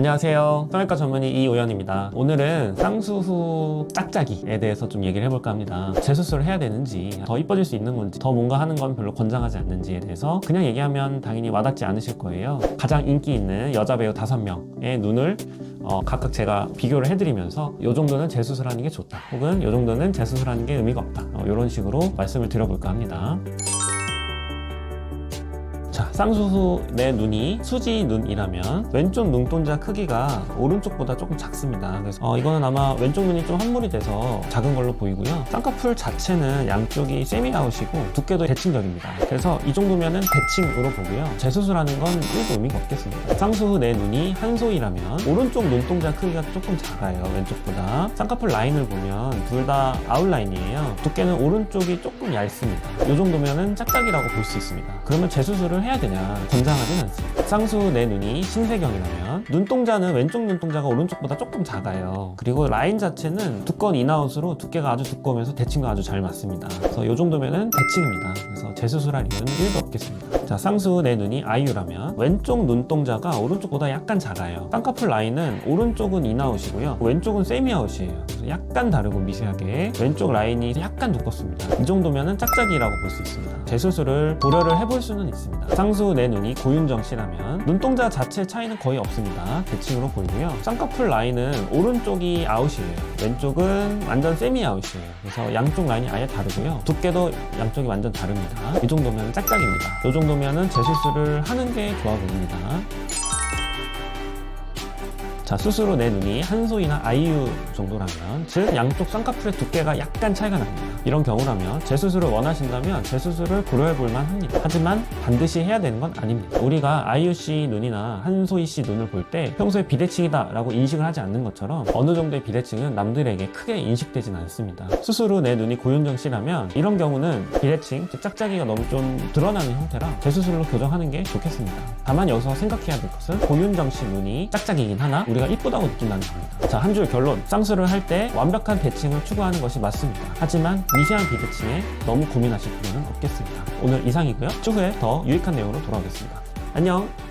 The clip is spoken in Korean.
안녕하세요. 성형외과 전문의 이우연입니다. 오늘은 쌍수 후 짝짝이에 대해서 좀 얘기를 해볼까 합니다. 재수술을 해야 되는지, 더 이뻐질 수 있는 건지, 더 뭔가 하는 건 별로 권장하지 않는지에 대해서 그냥 얘기하면 당연히 와닿지 않으실 거예요. 가장 인기 있는 여자 배우 5명의 눈을 어, 각각 제가 비교를 해드리면서 이 정도는 재수술하는 게 좋다. 혹은 이 정도는 재수술하는 게 의미가 없다. 어, 이런 식으로 말씀을 드려볼까 합니다. 자, 쌍수 후내 눈이 수지 눈이라면 왼쪽 눈동자 크기가 오른쪽보다 조금 작습니다. 그래서 어, 이거는 아마 왼쪽 눈이 좀 함몰이 돼서 작은 걸로 보이고요. 쌍꺼풀 자체는 양쪽이 세미아웃이고 두께도 대칭적입니다. 그래서 이 정도면은 대칭으로 보고요. 재수술하는 건 1도 의미가 없겠습니다. 쌍수 후내 눈이 한소이라면 오른쪽 눈동자 크기가 조금 작아요. 왼쪽보다. 쌍꺼풀 라인을 보면 둘 다 아웃라인이에요. 두께는 오른쪽이 조금 얇습니다. 이 정도면은 짝짝이라고 볼 수 있습니다. 그러면 재수술을 해야 되냐? 권장하진 않습니다. 쌍수 후내 눈이 신세경이라면 눈동자는 왼쪽 눈동자가 오른쪽보다 조금 작아요. 그리고 라인 자체는 두꺼운 인아웃으로 두께가 아주 두꺼우면서 대칭과 아주 잘 맞습니다. 그래서 이 정도면은 대칭입니다. 그래서 재수술할 이유는 1도 없겠습니다. 자, 쌍수 후내 눈이 아이유라면 왼쪽 눈동자가 오른쪽보다 약간 작아요. 쌍꺼풀 라인은 오른쪽은 인아웃이고요. 왼쪽은 세미아웃이에요. 약간 다르고 미세하게 왼쪽 라인이 약간 두껍습니다. 이 정도면은 짝짝이라고 볼 수 있습니다. 재수술을 고려를 해볼 수는 있습니다. 쌍수 후내 눈이 고윤정 씨라면 눈동자 자체 차이는 거의 없습니다. 대칭으로 보이고요. 쌍꺼풀 라인은 오른쪽이 아웃이에요. 왼쪽은 완전 세미 아웃이에요. 그래서 양쪽 라인이 아예 다르고요. 두께도 양쪽이 완전 다릅니다. 이 정도면 짝짝입니다. 이 정도면 은 재수술을 하는 게 좋아 보입니다. 자, 후내 눈이 한소이나 아이유 정도라면, 즉, 양쪽 쌍꺼풀의 두께가 약간 차이가 납니다. 이런 경우라면, 재수술을 원하신다면, 재수술을 고려해 볼 만 합니다. 하지만, 반드시 해야 되는 건 아닙니다. 우리가 아이유 씨 눈이나 한소희 씨 눈을 볼 때, 평소에 비대칭이다 라고 인식을 하지 않는 것처럼, 어느 정도의 비대칭은 남들에게 크게 인식되진 않습니다. 후내 눈이 고윤정 씨라면, 이런 경우는 비대칭, 즉, 짝짝이가 너무 좀 드러나는 형태라, 재수술로 교정하는 게 좋겠습니다. 다만 여기서 생각해야 될 것은, 고윤정 씨 눈이 짝짝이긴 하나, 우리가 이쁘다고 느낀다는 겁니다. 자, 한 줄 결론. 쌍수를 할 때 완벽한 대칭을 추구하는 것이 맞습니다. 하지만 미세한 비대칭에 너무 고민하실 필요는 없겠습니다. 오늘 이상이고요. 추후에 더 유익한 내용으로 돌아오겠습니다. 안녕!